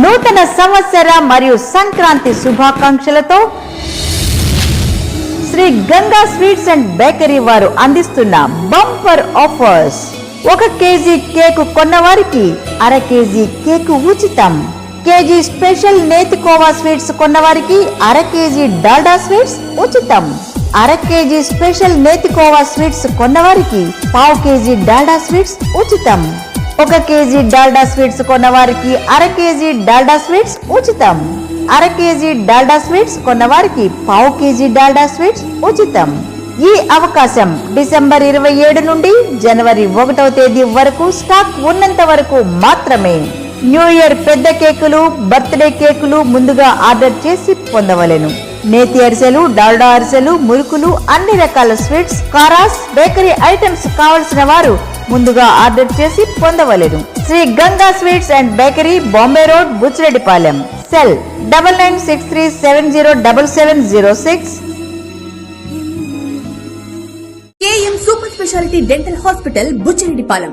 నూతన సంవత్సర మరియు Sankranti శుభాకాంక్షలతో Sri Ganga sweets and bakery వారు అందిస్తున్న బంపర్ ఆఫర్స్. ఒక కేజీ కేకు కొన్నవారికి అర కేజీ కేకు ఉచితం. కేజీ స్పెషల్ నేతికోవా స్వీట్స్ కొన్నవారికి అర కేజీ డాల్డా స్వీట్స్ ఉచితం. అర కేజీ స్పెషల్ నేతికోవా స్వీట్స్ కొన్నవారికి పావు కేజీ డాల్డా స్వీట్స్ ఉచితం. ఒక కేజీ డాల్డా స్వీట్స్ కొన్నవారికి అర కేజీ డాల్డా స్వీట్స్ ఉచితం. అర కేజీ డాల్డా స్వీట్స్ కొన్నవారికి పావు కేజీ డాల్డా స్వీట్స్ ఉచితం. ఈ అవకాశం డిసెంబర్ ఇరవై ఏడు నుండి జనవరి ఒకటవ తేదీ వరకు స్టాక్ ఉన్నంత వరకు మాత్రమే. న్యూ ఇయర్ పెద్ద కేకులు బర్త్డే కేకులు ముందుగా ఆర్డర్ చేసి పొందవలెను. నేతి అరిసెలు డాల్డా అరిసెలు మురుకులు అన్ని రకాల స్వీట్స్ కారాస్ బేకరీ ఐటమ్స్ కావలసిన వారు ముందుగా ఆర్డర్ చేసి పొందవలేదు Sri Ganga sweets and bakery Bombay road Buchireddypalem. Cell double nine six three seven zero double seven zero six. KM super speciality dental hospital Buchireddypalem.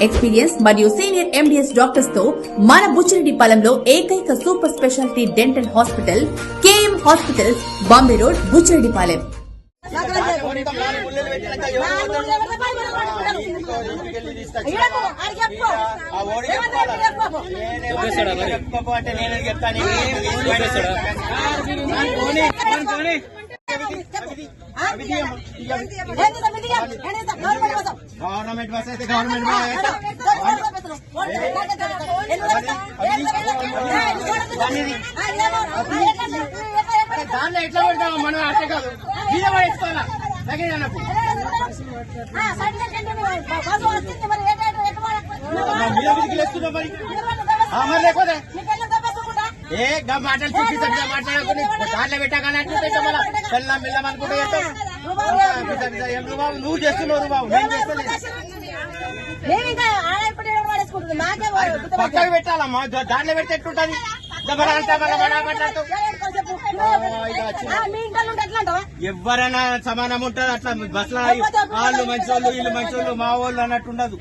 Experience మరియు సీనియర్ ఎండిఎస్ డాక్టర్స్తో మన బుచ్చిరెడ్డిపాలెంలో ఏకైక super speciality dental hospital KM hospitals Bombay road Buchireddypalem చెప్పుకోకపోతే నేను చెప్తాను government bus అయితే government దాంట్లో ఎట్లా పెడతాం మనం అట్టే కాదు మీద పడేసుకోవాలా తగిన నాకు మీద మీదకి లేస్తున్నావు మరి ఆ, మరి లేకపోతే ఏ గా మాటలు మాట్లాడుకుని దాంట్లో మళ్ళీ పెళ్ళ మిల్లం అనుకుంటే రు బాబు నువ్వు చేస్తున్నావు రు బాబు నేను చేస్తలేదు పక్కకు పెట్టాలమ్మా దాంట్లో పెడితే ఎట్లుంటది ఎవరైనా సమానం ఉంటది అట్లా బస్సులో వాళ్ళు మంచి వాళ్ళు వీళ్ళు మంచి వాళ్ళు మా వాళ్ళు అన్నట్టు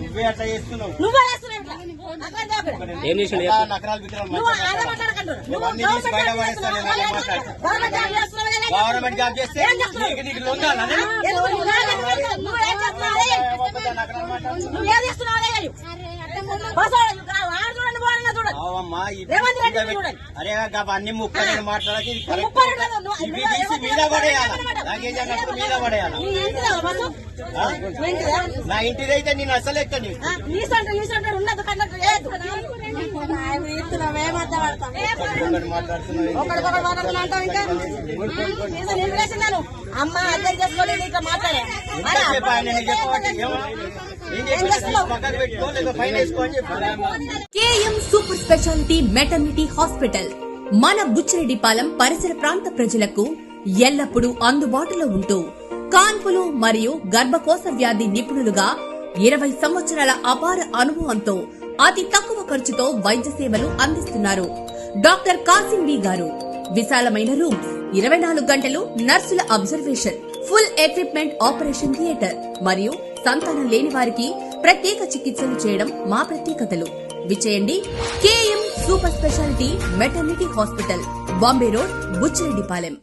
నువ్వే అట్లా చేస్తున్నావు. నువ్వే. ఏం చేసిండు? నకరాలు బికరాలు నువ్వు బయట పడేస్తాను. గవర్నమెంట్ జాబ్ చేస్తే? నీకు నీకు చూడండి. అరే అన్ని ముప్పై మాట్లాడక రెండు. నువ్వు- ఇవి తీసి మీద పడేయాలి? లగేజ్ అన్నప్పుడు మీద పడేయాలి? నీ ఇంటిదైతే నేను అసలు ఎక్కని KM super speciality maternity hospital. మన బుచ్చిరెడ్డిపాలెం పరిసర ప్రాంత ప్రజలకు ఎల్లప్పుడూ అందుబాటులో ఉంటూ కాన్పులు మరియు గర్భకోశ వ్యాధి నిపుణులుగా ఇరవై సంవత్సరాల అపార అనుభవంతో అతి తక్కువ ఖర్చుతో వైద్య సేవలు అందిస్తున్నారు. డాక్టర్ కాసిం బి గారు. విశాలమైన రూమ్స్ ఇరవై నాలుగు గంటలు నర్సుల observation full equipment operation theatre మరియు సంతానం లేని వారికి ప్రత్యేక చికిత్సలు చేయడం మా ప్రత్యేకతలు. విచేయండి KM super speciality maternity hospital Bombay road Buchireddypalem.